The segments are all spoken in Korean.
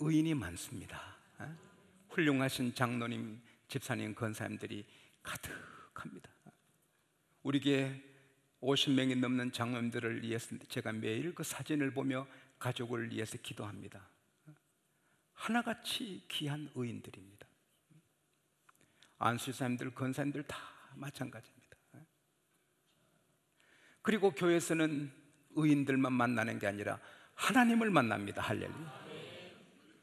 의인이 많습니다. 어? 훌륭하신 장로님, 집사님, 권사님들이 가득합니다. 우리 교회 50명이 넘는 장로님들을 위해서 제가 매일 그 사진을 보며 가족을 위해서 기도합니다. 하나같이 귀한 의인들입니다. 안수사님들, 권사님들 다 마찬가지입니다. 그리고 교회에서는 의인들만 만나는 게 아니라 하나님을 만납니다. 할렐루야.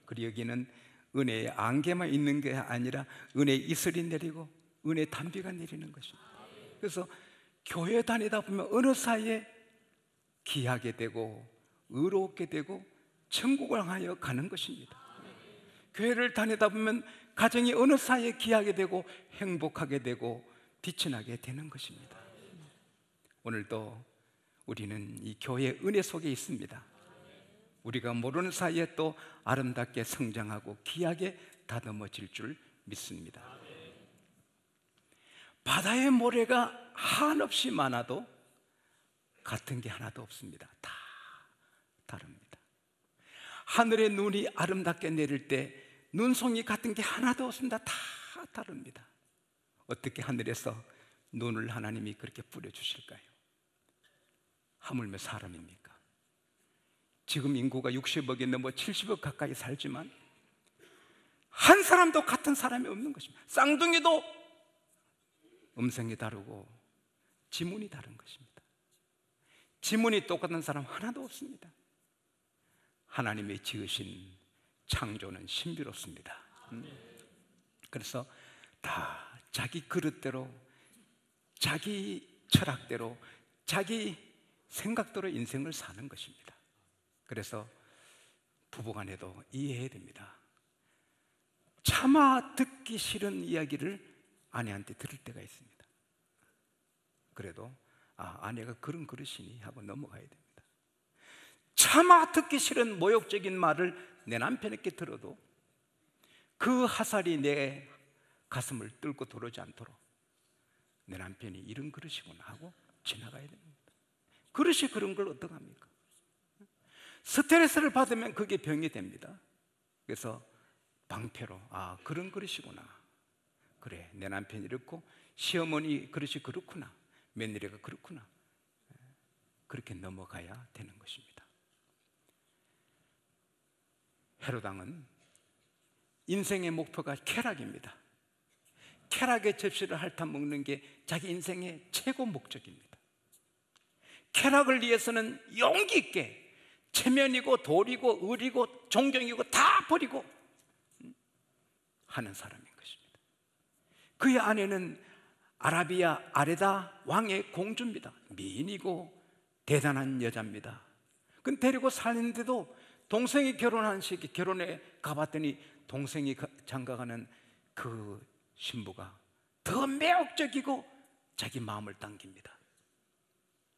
그리고 여기는 은혜의 안개만 있는 게 아니라 은혜의 이슬이 내리고 은혜의 단비가 내리는 것입니다. 그래서 교회 다니다 보면 어느 사이에 귀하게 되고 의롭게 되고 천국을 하여 가는 것입니다. 교회를 다니다 보면 가정이 어느 사이에 귀하게 되고 행복하게 되고 빛이 나게 되는 것입니다. 오늘도 우리는 이 교회 은혜 속에 있습니다. 우리가 모르는 사이에 또 아름답게 성장하고 귀하게 다듬어질 줄 믿습니다. 바다의 모래가 한없이 많아도 같은 게 하나도 없습니다. 다 다릅니다. 하늘의 눈이 아름답게 내릴 때 눈송이 같은 게 하나도 없습니다. 다 다릅니다. 어떻게 하늘에서 눈을 하나님이 그렇게 뿌려주실까요? 하물며 사람입니까? 지금 인구가 60억이 넘어 70억 가까이 살지만 한 사람도 같은 사람이 없는 것입니다. 쌍둥이도 음성이 다르고 지문이 다른 것입니다. 지문이 똑같은 사람 하나도 없습니다. 하나님의 지으신 창조는 신비롭습니다. 음. 그래서 다 자기 그릇대로, 자기 철학대로, 자기 생각대로 인생을 사는 것입니다. 그래서 부부간에도 이해해야 됩니다. 차마 듣기 싫은 이야기를 아내한테 들을 때가 있습니다. 그래도 아, 아내가 그런 그릇이니 하고 넘어가야 됩니다. 차마 듣기 싫은 모욕적인 말을 내 남편에게 들어도 그 하살이 내 가슴을 뚫고 들어오지 않도록 내 남편이 이런 그릇이구나 하고 지나가야 됩니다. 그릇이 그런 걸 어떡합니까? 스트레스를 받으면 그게 병이 됩니다. 그래서 방패로 아 그런 그릇이구나. 그래 내 남편이 이렇고 시어머니 그릇이 그렇구나. 며느리가 그렇구나. 그렇게 넘어가야 되는 것입니다. 헤로당은 인생의 목표가 쾌락입니다. 쾌락의 접시를 핥아 먹는 게 자기 인생의 최고 목적입니다. 쾌락을 위해서는 용기 있게 체면이고 도리고 의리고 존경이고 다 버리고 하는 사람인 것입니다. 그의 아내는 아라비아 아레다 왕의 공주입니다. 미인이고 대단한 여자입니다. 그 데리고 사는데도 동생이 결혼한 시기 결혼에 가봤더니 동생이 장가가는 그 신부가 더 매혹적이고 자기 마음을 당깁니다.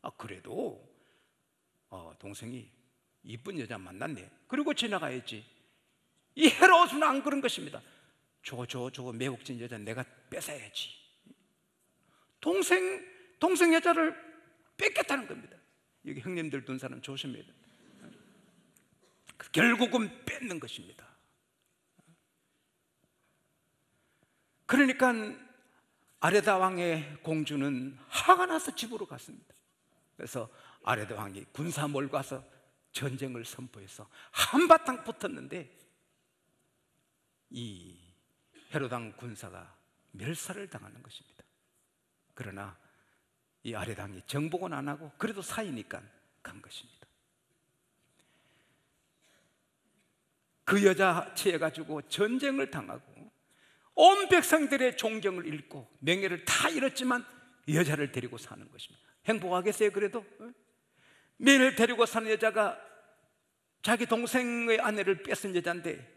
아 그래도 어, 동생이 이쁜 여자 만났네. 그리고 지나가야지. 이 헤롯은 안 그런 것입니다. 저거 저거 저거 매혹진 여자 내가 뺏어야지. 동생 동생 여자를 뺏겠다는 겁니다. 여기 형님들 둔 사람 조심해야 됩니다. 결국은 뺏는 것입니다. 그러니까 아레다 왕의 공주는 화가 나서 집으로 갔습니다. 그래서 아레다 왕이 군사 몰고 와서 전쟁을 선포해서 한바탕 붙었는데 이 헤로당 군사가 멸살을 당하는 것입니다. 그러나 이 아래당이 정복은 안 하고 그래도 사이니까 간 것입니다. 그 여자 취해가지고 전쟁을 당하고 온 백성들의 존경을 잃고 명예를 다 잃었지만 여자를 데리고 사는 것입니다. 행복하겠어요, 그래도? 매일 데리고 사는 여자가 자기 동생의 아내를 뺏은 여자인데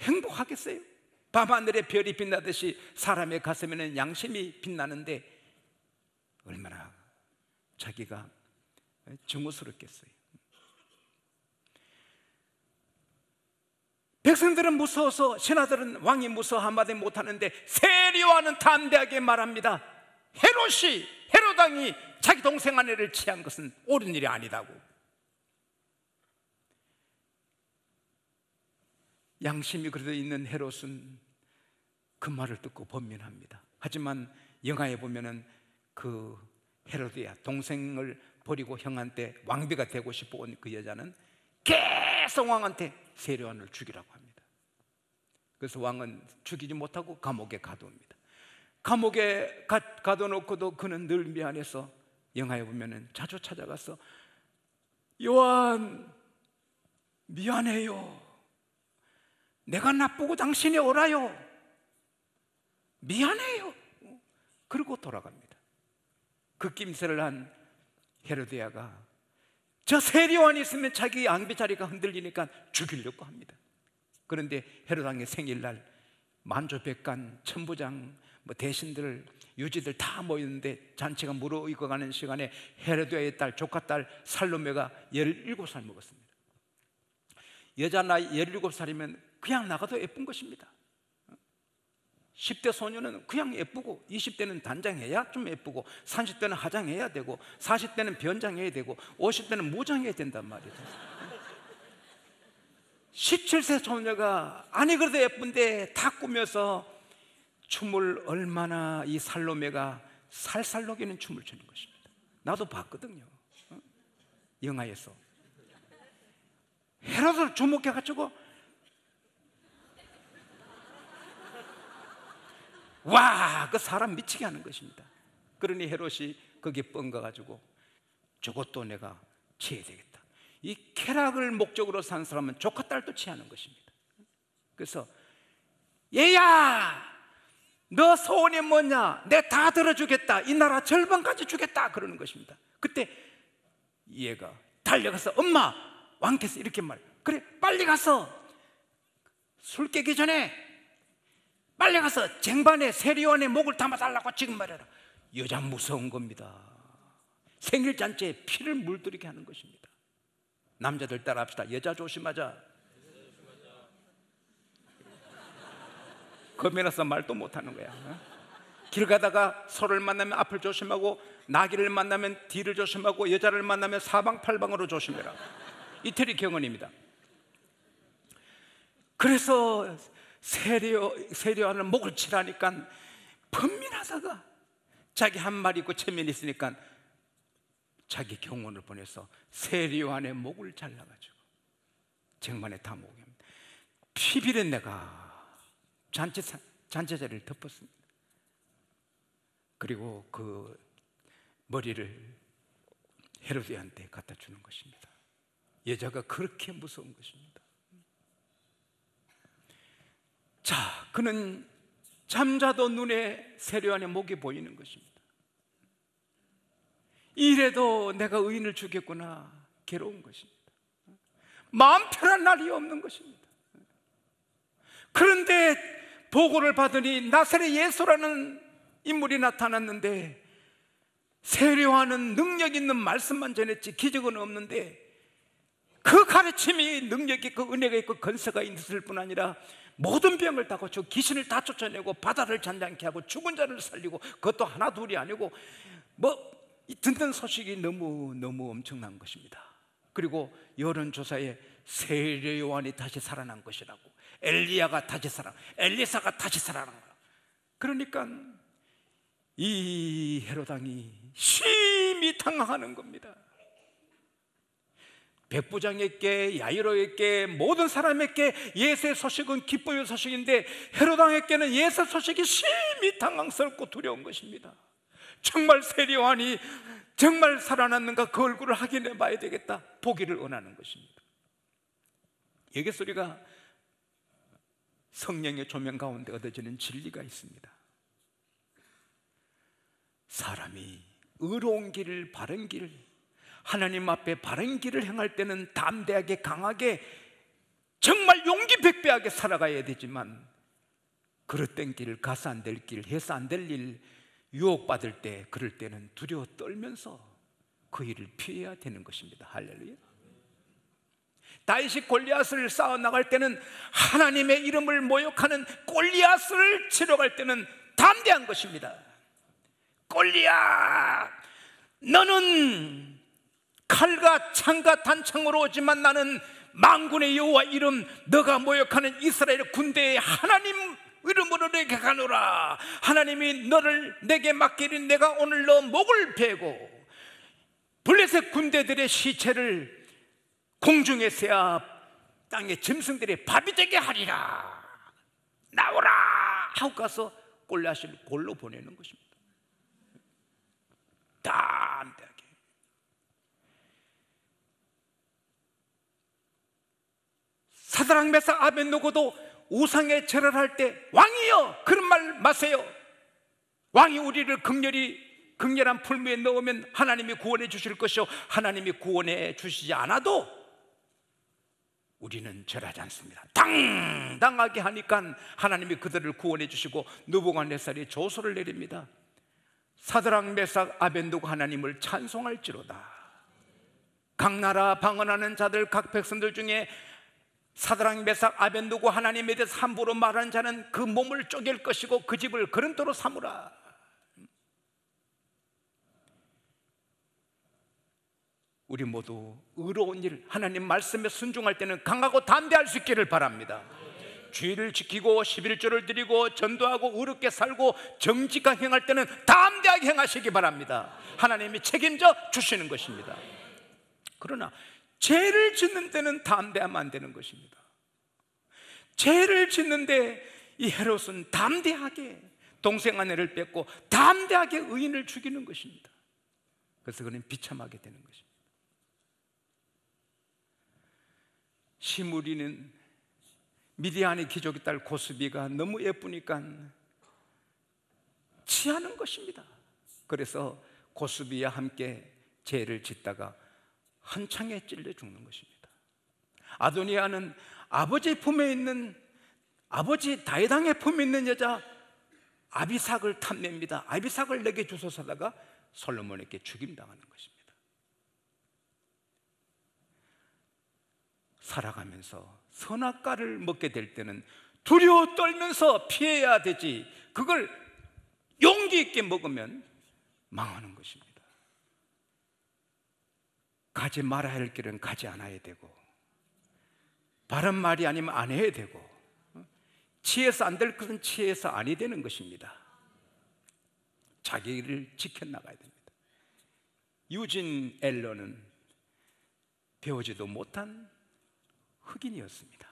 행복하겠어요? 밤하늘에 별이 빛나듯이 사람의 가슴에는 양심이 빛나는데 얼마나 자기가 증오스럽겠어요. 백성들은 무서워서 신하들은 왕이 무서워 한마디 못하는데 세리와는 담대하게 말합니다. 헤롯이 헤로당이 자기 동생 아내를 취한 것은 옳은 일이 아니다고. 양심이 그래도 있는 헤롯은 그 말을 듣고 번민합니다. 하지만 영화에 보면은 그 헤로드야 동생을 버리고 형한테 왕비가 되고 싶어 온 그 여자는 계속 왕한테 세례원을 죽이라고 합니다. 그래서 왕은 죽이지 못하고 감옥에 가두옵니다. 감옥에 가, 가둬놓고도 그는 늘 미안해서 영화에 보면은 자주 찾아가서 요한 미안해요. 내가 나쁘고 당신이 옳아요. 미안해요. 그리고 돌아갑니다. 그 낌새를 한 헤로디아가 저 세리원이 있으면 자기 앙비 자리가 흔들리니까 죽이려고 합니다. 그런데 헤로당의 생일날 만조백관, 천부장, 뭐 대신들, 유지들 다 모였는데 잔치가 무르익어 가는 시간에 헤로디아의 딸, 조카 딸 살로메가 17살 먹었습니다. 여자 나이 17살이면 그냥 나가도 예쁜 것입니다. 10대 소녀는 그냥 예쁘고 20대는 단장해야 좀 예쁘고 30대는 화장해야 되고 40대는 변장해야 되고 50대는 무장해야 된단 말이죠 17세 소녀가 아니 그래도 예쁜데 다 꾸며서 춤을 얼마나 이 살로메가 살살 녹이는 춤을 추는 것입니다 나도 봤거든요 어? 영화에서 헤로드를 주목해가지고 와, 그 사람 미치게 하는 것입니다. 그러니 헤롯이 거기에 뻥가가지고 저것도 내가 취해야 되겠다. 이 쾌락을 목적으로 산 사람은 조카 딸도 취하는 것입니다. 그래서 얘야, 너 소원이 뭐냐? 내 다 들어주겠다. 이 나라 절반까지 주겠다. 그러는 것입니다. 그때 얘가 달려가서 엄마 왕께서 이렇게 말. 그래 빨리 가서 술 깨기 전에 빨리 가서 쟁반에 세리원의 목을 담아달라고 지금 말해라. 여자 무서운 겁니다. 생일 잔치에 피를 물들이게 하는 것입니다. 남자들 따라 합시다. 여자 조심하자. 겁이 나서 말도 못하는 거야. 길 가다가 소를 만나면 앞을 조심하고 나귀를 만나면 뒤를 조심하고 여자를 만나면 사방팔방으로 조심해라. 이태리 경언입니다. 그래서 세려, 세려하는 목을 치라니까 번민하다가 자기 한 마리 있고 체면이 있으니까 자기 경원을 보내서 세리안의 목을 잘라가지고 쟁반에 다 목입니다. 피비린 내가 잔치 잔치 자리를 덮었습니다. 그리고 그 머리를 헤로디한테 갖다 주는 것입니다. 여자가 그렇게 무서운 것입니다. 자, 그는 잠자도 눈에 세례안의 목이 보이는 것입니다. 이래도 내가 의인을 죽였구나 괴로운 것입니다. 마음 편한 날이 없는 것입니다. 그런데 보고를 받으니 나사렛 예수라는 인물이 나타났는데 세례와는 능력 있는 말씀만 전했지 기적은 없는데 그 가르침이 능력이 있고 은혜가 있고 건세가 있을 뿐 아니라 모든 병을 다 고쳐 귀신을 다 쫓아내고 바다를 잔잔케 하고 죽은 자를 살리고 그것도 하나 둘이 아니고 뭐 듣는 소식이 너무 너무 엄청난 것입니다. 그리고 여론조사에 세례 요한이 다시 살아난 것이라고 엘리야가 다시 살아 엘리사가 다시 살아난 거라. 그러니까 이 헤로당이 심히 당황하는 겁니다. 백부장에게 야이로에게 모든 사람에게 예수의 소식은 기뻐의 소식인데 헤로당에게는 예수 소식이 심히 당황스럽고 두려운 것입니다. 정말 세리완이 정말 살아났는가 그 얼굴을 확인해 봐야 되겠다. 보기를 원하는 것입니다. 예개 소리가 성령의 조명 가운데 얻어지는 진리가 있습니다. 사람이 의로운 길을 바른 길 하나님 앞에 바른 길을 행할 때는 담대하게 강하게 정말 용기 백배하게 살아가야 되지만 그릇된 길, 가서 안 될 길, 해서 안 될 일 유혹받을 때 그럴 때는 두려워 떨면서 그 일을 피해야 되는 것입니다. 할렐루야. 다윗이 골리앗을 쌓아 나갈 때는 하나님의 이름을 모욕하는 골리앗을 치러 갈 때는 담대한 것입니다. 골리앗, 너는 칼과 창과 단창으로 오지만 나는 망군의 여호와 이름 너가 모욕하는 이스라엘 군대의 하나님 이름으로 내게 가노라. 하나님이 너를 내게 맡기니 내가 오늘 너 목을 베고 블레셋 군대들의 시체를 공중에 세야 땅의 짐승들의 밥이 되게 하리라. 나오라! 하고 가서 골리앗을 골로 보내는 것입니다. 담대하게 사드랑 메사 아벤노고도 우상에 절을 할 때 왕이여! 그런 말 마세요. 왕이 우리를 극렬히 극렬한 풀무에 넣으면 하나님이 구원해 주실 것이요. 하나님이 구원해 주시지 않아도 우리는 절하지 않습니다. 당당하게 하니까 하나님이 그들을 구원해 주시고 누보간네살이 조소를 내립니다. 사드랑 메삭 아벤도가 하나님을 찬송할지로다. 각 나라 방언하는 자들 각 백성들 중에 사드랑 메삭 아벤도고 하나님에 대해서 함부로 말하는 자는 그 몸을 쪼갤 것이고 그 집을 그런도로 삼으라. 우리 모두 의로운 일 하나님 말씀에 순종할 때는 강하고 담대할 수 있기를 바랍니다. 주의를 지키고 11조를 드리고 전도하고 의롭게 살고 정직하게 행할 때는 담대하게 행하시기 바랍니다. 하나님이 책임져 주시는 것입니다. 그러나 죄를 짓는 데는 담대하면 안 되는 것입니다. 죄를 짓는데 이 헤롯은 담대하게 동생 아내를 뺏고 담대하게 의인을 죽이는 것입니다. 그래서 그는 비참하게 되는 것입니다. 시무리는 미디안의 기족의 딸 고스비가 너무 예쁘니까 취하는 것입니다. 그래서 고스비와 함께 죄를 짓다가 한창에 찔려 죽는 것입니다. 아도니아는 아버지 품에 있는 아버지 다이당의 품에 있는 여자 아비삭을 탐냅니다. 아비삭을 내게 주소서다가 솔로몬에게 죽임당하는 것입니다. 살아가면서 선악과를 먹게 될 때는 두려워 떨면서 피해야 되지. 그걸 용기 있게 먹으면 망하는 것입니다 가지 말아야 할 길은 가지 않아야 되고 바른 말이 아니면 안 해야 되고 치에서 안 될 것은 치에서 아니 되는 것입니다 자기를 지켜나가야 됩니다 유진 앨런은 배우지도 못한 흑인이었습니다.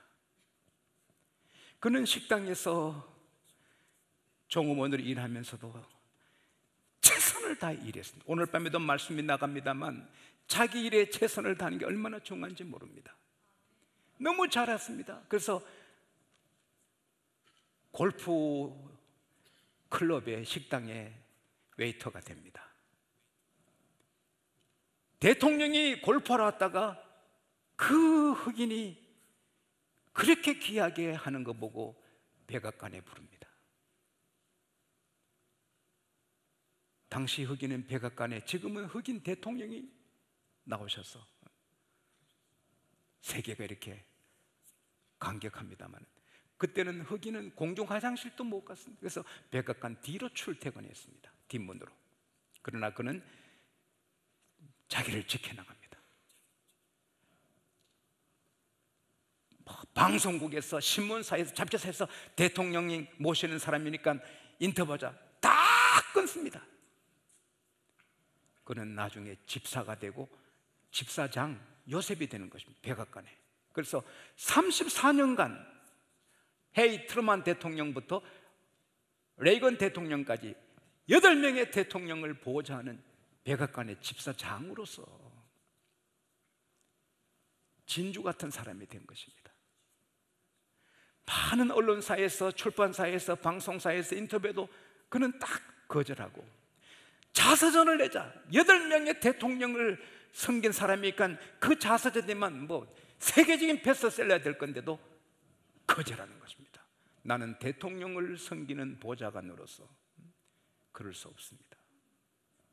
그는 식당에서 종업원으로 일하면서도 최선을 다해 일했습니다. 오늘 밤에도 말씀이 나갑니다만 자기 일에 최선을 다하는 게 얼마나 중요한지 모릅니다. 너무 잘했습니다. 그래서 골프 클럽의 식당의 웨이터가 됩니다. 대통령이 골프하러 왔다가 그 흑인이 그렇게 귀하게 하는 거 보고 백악관에 부릅니다. 당시 흑인은 백악관에 지금은 흑인 대통령이 나오셔서 세계가 이렇게 감격합니다만 그때는 흑인은 공중 화장실도 못 갔습니다. 그래서 백악관 뒤로 출퇴근했습니다. 뒷문으로. 그러나 그는 자기를 지켜나갑니다. 방송국에서 신문사에서 잡지사에서 대통령이 모시는 사람이니까 인터뷰자 다 끊습니다. 그는 나중에 집사가 되고 집사장 요셉이 되는 것입니다. 백악관에. 그래서 34년간 헤이 트루만 대통령부터 레이건 대통령까지 8명의 대통령을 보호자하는 백악관의 집사장으로서 진주 같은 사람이 된 것입니다. 많은 언론사에서 출판사에서 방송사에서 인터뷰도 그는 딱 거절하고 자서전을 내자 여덟 명의 대통령을 섬긴 사람이니까 그 자서전이만 뭐 세계적인 베스트셀러야 될 건데도 거절하는 것입니다. 나는 대통령을 섬기는 보좌관으로서 그럴 수 없습니다.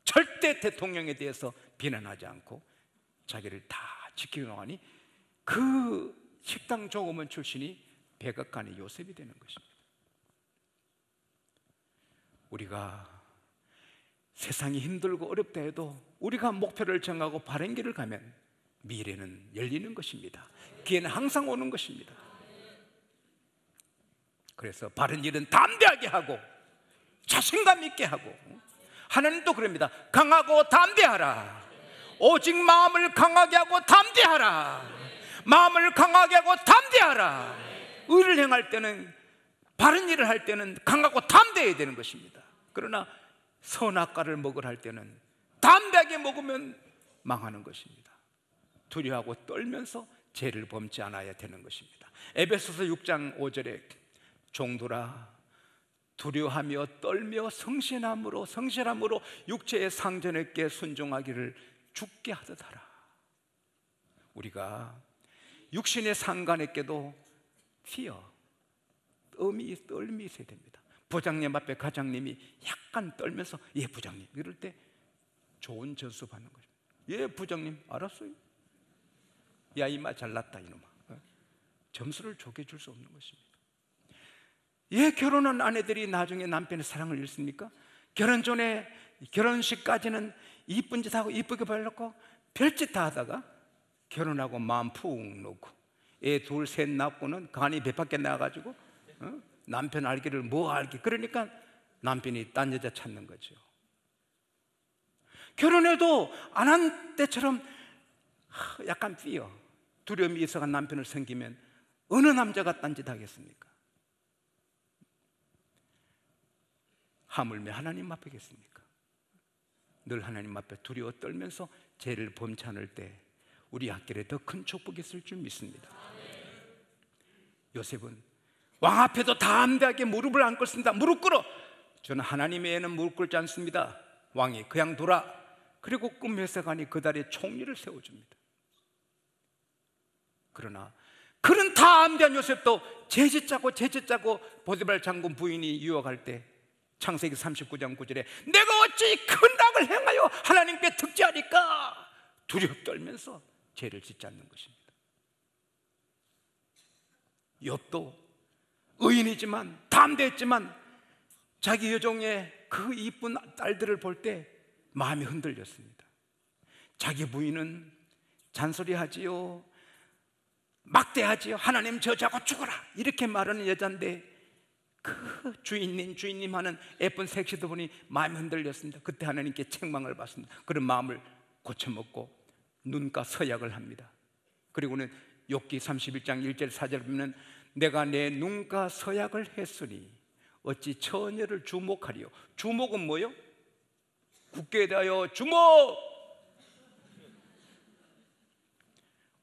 절대 대통령에 대해서 비난하지 않고 자기를 다 지키고 나니 그 식당 종업원 출신이 백악관의 요셉이 되는 것입니다. 우리가 세상이 힘들고 어렵다 해도 우리가 목표를 정하고 바른 길을 가면 미래는 열리는 것입니다. 기회는 항상 오는 것입니다. 그래서 바른 일은 담대하게 하고 자신감 있게 하고 하나님도 그럽니다. 강하고 담대하라. 오직 마음을 강하게 하고 담대하라. 마음을 강하게 하고 담대하라. 의를 행할 때는 바른 일을 할 때는 강하고 담대해야 되는 것입니다. 그러나 선악과를 먹으라 할 때는 담대하게 먹으면 망하는 것입니다. 두려워하고 떨면서 죄를 범치 않아야 되는 것입니다. 에베소서 6장 5절에 종도라 두려워하며 떨며 성실함으로 성실함으로 육체의 상전에게 순종하기를 죽게 하듯 하라. 우리가 육신의 상관에게도 피어 뜸이 떨미 있어야 됩니다. 부장님 앞에 과장님이 약간 떨면서 예 부장님 이럴 때 좋은 전수 받는 거죠. 예 부장님 알았어요. 야 이마 잘났다 이놈아. 어? 점수를 좋게 줄 수 없는 것입니다. 예 결혼한 아내들이 나중에 남편의 사랑을 잃습니까? 결혼 전에 결혼식까지는 이쁜 짓 하고 이쁘게 발랐고 별짓 다 하다가 결혼하고 마음 푹 놓고 애 둘 셋 낳고는 간이 배 밖에 나가지고 어? 남편 알기를 뭐 알기 그러니까 남편이 딴 여자 찾는 거죠. 결혼해도 안 한 때처럼 약간 삐어 두려움이 있어간 남편을 생기면 어느 남자가 딴짓 하겠습니까? 하물며 하나님 앞에겠습니까? 늘 하나님 앞에 두려워 떨면서 죄를 범치 않을 때 우리 학길에 더 큰 축복이 있을 줄 믿습니다. 요셉은 왕 앞에도 담대하게 무릎을 안 꿇습니다. 무릎 꿇어. 저는 하나님의 애는 무릎 꿇지 않습니다. 왕이 그냥 돌아. 그리고 꿈에서가니 그 다리에 총리를 세워줍니다. 그러나 그런 담대한 요셉도 제짓 짜고 제짓 짜고 보디발 장군 부인이 유혹할 때 창세기 39장 9절에 내가 어찌 큰 악을 행하여 하나님께 득지하니까 두렵 떨면서 죄를 짓지 않는 것입니다. 욥도 의인이지만 담대했지만 자기 여종의 그 이쁜 딸들을 볼 때 마음이 흔들렸습니다. 자기 부인은 잔소리하지요. 막대하지요. 하나님 저 자고 죽어라. 이렇게 말하는 여잔데 그 주인님 주인님 하는 예쁜 섹시도 보니 마음이 흔들렸습니다. 그때 하나님께 책망을 받습니다. 그런 마음을 고쳐먹고 눈가 서약을 합니다. 그리고는 욥기 31장 1절 4절 보면 내가 내 눈가 서약을 했으니 어찌 처녀를 주목하리요 주목은 뭐요? 굳게 대하여 주목!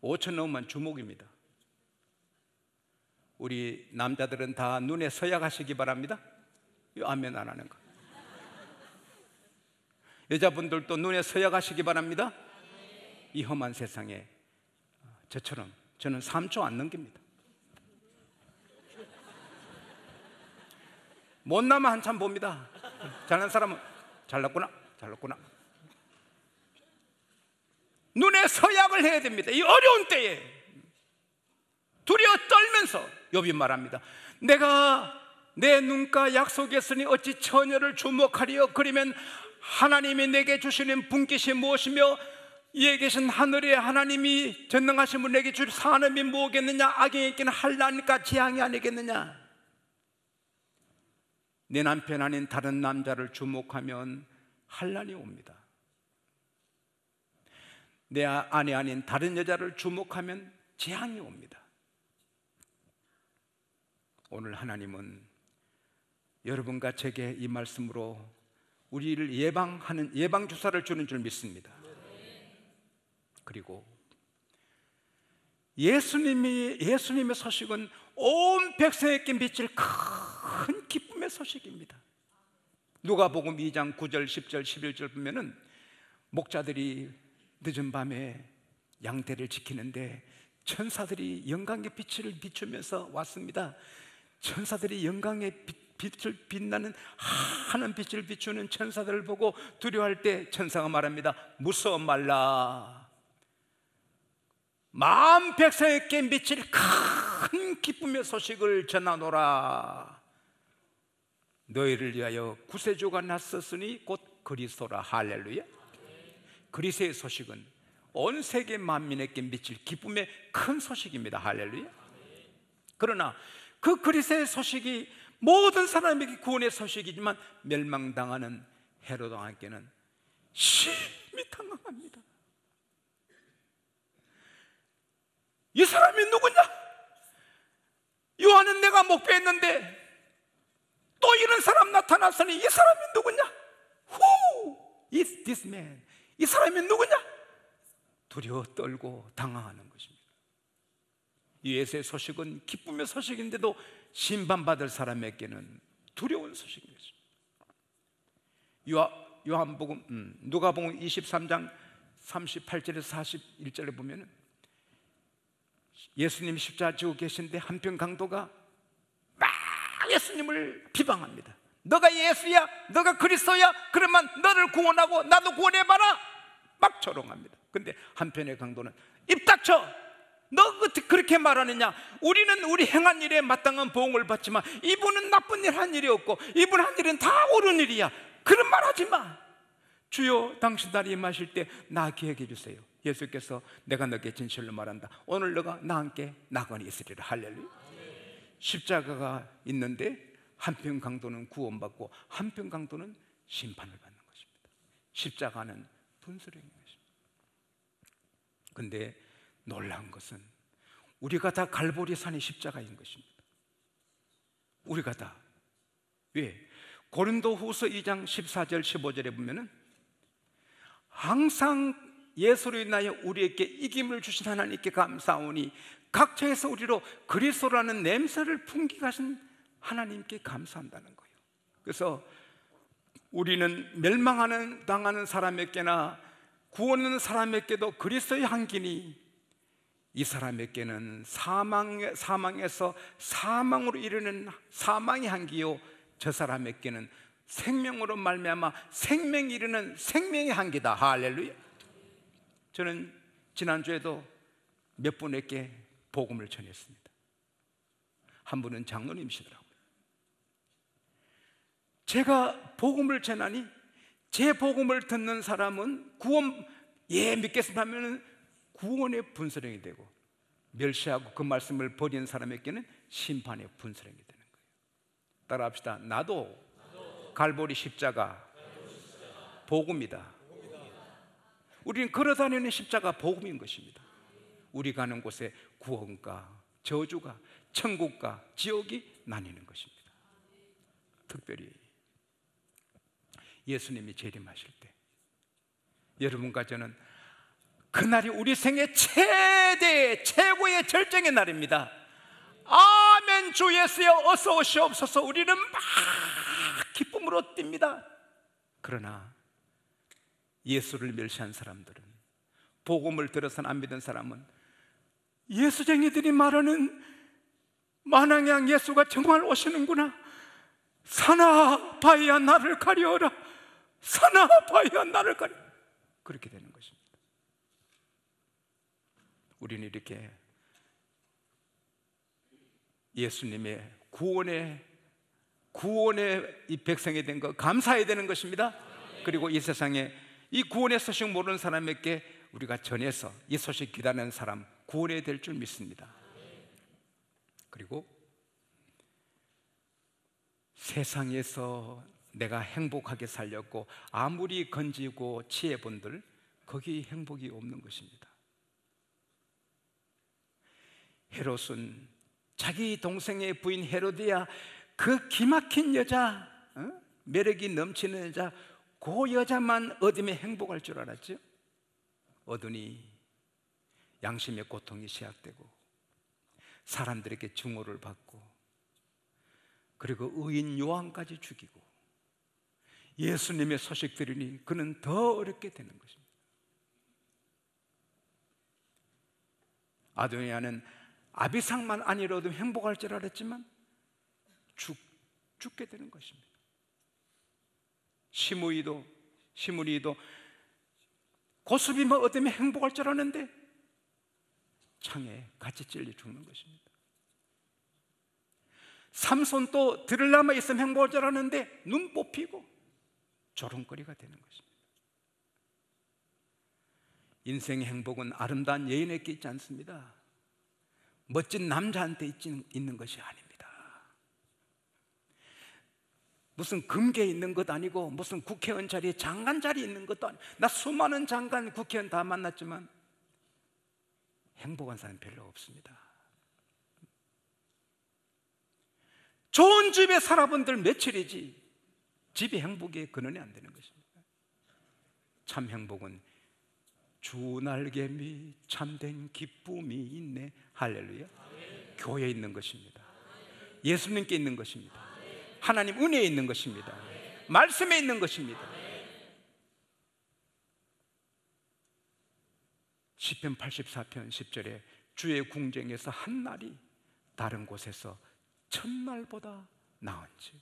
5천 넘으면 주목입니다. 우리 남자들은 다 눈에 서약하시기 바랍니다. 아멘 안 하는 거. 여자분들도 눈에 서약하시기 바랍니다. 이 험한 세상에 저처럼 저는 3초 안 넘깁니다. 못나면 한참 봅니다. 잘난 사람은 잘났구나, 잘났구나. 눈에 서약을 해야 됩니다. 이 어려운 때에 두려워 떨면서 욥이 말합니다. 내가 내 눈가 약속했으니 어찌 처녀를 주목하리요? 그러면 하나님이 내게 주시는 분깃이 무엇이며 이에 계신 하늘의 하나님이 전능하신 분 내게 줄 산업이 뭐겠느냐? 악인에게는 한란과 재앙이 아니겠느냐? 내 남편 아닌 다른 남자를 주목하면 한란이 옵니다. 내 아내 아닌 다른 여자를 주목하면 재앙이 옵니다. 오늘 하나님은 여러분과 제게 이 말씀으로 우리를 예방하는 예방 주사를 주는 줄 믿습니다. 그리고 예수님이 예수님의 소식은 온 백성에게 비칠 큰 기쁨의 소식입니다. 누가복음 2장 9절, 10절, 11절 보면은 목자들이 늦은 밤에 양떼를 지키는데 천사들이 영광의 빛을 비추면서 왔습니다. 천사들이 영광의 빛을 빛나는 하는 빛을 비추는 천사들을 보고 두려워할 때 천사가 말합니다. 무서워 말라. 마음 백성에게 미칠 큰 기쁨의 소식을 전하노라. 너희를 위하여 구세주가 났었으니 곧 그리스도라 할렐루야. 그리스의 소식은 온 세계 만민에게 미칠 기쁨의 큰 소식입니다. 할렐루야. 그러나 그 그리스의 소식이 모든 사람에게 구원의 소식이지만 멸망당하는 헤롯 왕에게는 심히 당황합니다. 이 사람이 누구냐? 요한은 내가 목배했는데 또 이런 사람 나타났으니 이 사람이 누구냐? Who is this man? 이 사람이 누구냐? 두려워 떨고 당황하는 것입니다. 예수의 소식은 기쁨의 소식인데도 심판받을 사람에게는 두려운 소식인 것입니다. 요한, 요한복음, 음, 누가복음 23장 38절에서 41절에 보면은 예수님 십자가 지고 계신데 한편 강도가 막 예수님을 비방합니다. 너가 예수야, 너가 그리스도야, 그러면 너를 구원하고 나도 구원해봐라. 막 조롱합니다. 근데 한편의 강도는 입 닥쳐. 너 그렇게 말하느냐? 우리는 우리 행한 일에 마땅한 보응을 받지만 이분은 나쁜 일 한 일이 없고 이분 한 일은 다 옳은 일이야. 그런 말 하지 마. 주여, 당신 다리 마실 때 나 기억해 주세요. 예수께서 내가 너에게 진실로 말한다. 오늘 너가 나 함께 낙원에 있으리라. 할렐루야. 십자가가 있는데 한편 강도는 구원받고 한편 강도는 심판을 받는 것입니다. 십자가는 분수령인 것입니다. 근데 놀라운 것은 우리가 다 갈보리 산의 십자가인 것입니다. 우리가 다. 왜? 고린도 후서 2장 14절 15절에 보면은 항상 예수로 인하여 우리에게 이김을 주신 하나님께 감사하오니 각처에서 우리로 그리스도라는 냄새를 풍기게 하신 하나님께 감사한다는 거예요. 그래서 우리는 멸망하는 당하는 사람에게나 구원하는 사람에게도 그리스도의 향기니 이 사람에게는 사망, 사망에서 사망으로 이르는 사망의 향기요 저 사람에게는 생명으로 말미암아 생명이 이르는 생명의 향기다 할렐루야 저는 지난주에도 몇 분에게 복음을 전했습니다 한 분은 장로님이시더라고요 제가 복음을 전하니 제 복음을 듣는 사람은 구원 예 믿겠습니다 하면 구원의 분수령이 되고 멸시하고 그 말씀을 버린 사람에게는 심판의 분수령이 되는 거예요. 따라합시다. 나도 갈보리 십자가 복음이다. 우리는 걸어다니는 십자가 복음인 것입니다. 우리 가는 곳에 구원과 저주가 천국과 지옥이 나뉘는 것입니다. 특별히 예수님이 재림하실 때 여러분과 저는 그날이 우리 생애 최대 최고의 절정의 날입니다. 아멘 주 예수여 어서 오시옵소서 우리는 막 기쁨으로 뜁니다. 그러나 예수를 멸시한 사람들은 복음을 들어서는 안 믿은 사람은 예수쟁이들이 말하는 만왕양 예수가 정말 오시는구나. 사나 바이야 나를 가려라. 사나 바이야 나를 가려. 그렇게 되는 것입니다. 우리는 이렇게 예수님의 구원의 구원의 이 백성이 된 것 감사해야 되는 것입니다. 그리고 이 세상에 이 구원의 소식 모르는 사람에게 우리가 전해서 이 소식 기다리는 사람 구원해야 될 줄 믿습니다. 그리고 세상에서 내가 행복하게 살렸고 아무리 건지고 치해본들 거기 행복이 없는 것입니다. 헤롯은 자기 동생의 부인 헤로디아 그 기막힌 여자, 어? 매력이 넘치는 여자, 그 여자만 얻으면 행복할 줄 알았죠? 얻으니 양심의 고통이 시작되고 사람들에게 증오를 받고 그리고 의인 요한까지 죽이고 예수님의 소식 들으니 그는 더 어렵게 되는 것입니다. 아도니아는 아비상만 안 이뤄도 행복할 줄 알았지만 죽, 죽게 되는 것입니다. 시므이도 시므리도 고수비만 얻으면 행복할 줄 알았는데 창에 같이 찔려 죽는 것입니다. 삼손도 들을라마 있으면 행복할 줄 알았는데 눈 뽑히고 조롱거리가 되는 것입니다. 인생의 행복은 아름다운 여인에게 있지 않습니다. 멋진 남자한테 있는 것이 아닙니다. 무슨 금계에 있는 것 아니고 무슨 국회의원 자리에 장관 자리에 있는 것도 아니고 나 수많은 장관 국회의원 다 만났지만 행복한 사람 별로 없습니다. 좋은 집에 살아본들 며칠이지 집이 행복의 근원이 안 되는 것입니다. 참 행복은 주 날개미 참된 기쁨이 있네. 할렐루야. 교회에 있는 것입니다. 예수님께 있는 것입니다. 하나님 은혜에 있는 것입니다. 말씀에 있는 것입니다 시편 84편 10절에 주의 궁정에서 한 날이 다른 곳에서 첫날보다 나은지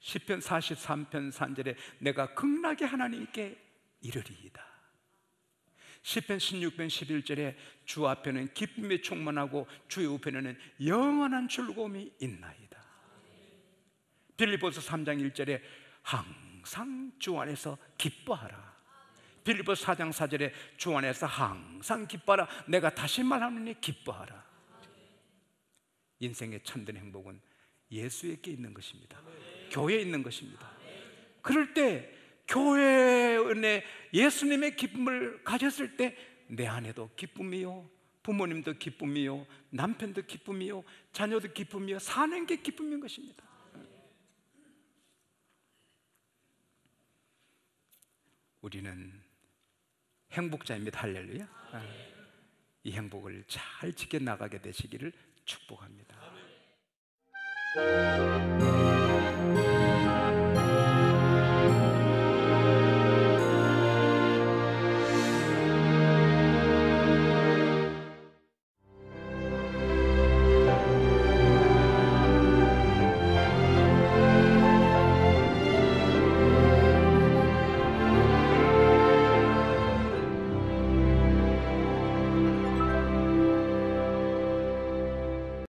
시편 43편 3절에 내가 극락의 하나님께 이르리이다. 시편 16편 11절에 주 앞에는 기쁨이 충만하고 주의 우편에는 영원한 즐거움이 있나이다. 빌리보스 3장 1절에 항상 주 안에서 기뻐하라. 빌리보스 4장 4절에 주 안에서 항상 기뻐하라. 내가 다시 말하노니 기뻐하라. 인생의 참된 행복은 예수에게 있는 것입니다. 교회에 있는 것입니다. 그럴 때 교회 은혜 예수님의 기쁨을 가졌을 때 내 안에도 기쁨이요 부모님도 기쁨이요 남편도 기쁨이요 자녀도 기쁨이요 사는 게 기쁨인 것입니다. 우리는 행복자입니다. 할렐루야. 이 행복을 잘 지켜 나가게 되시기를 축복합니다.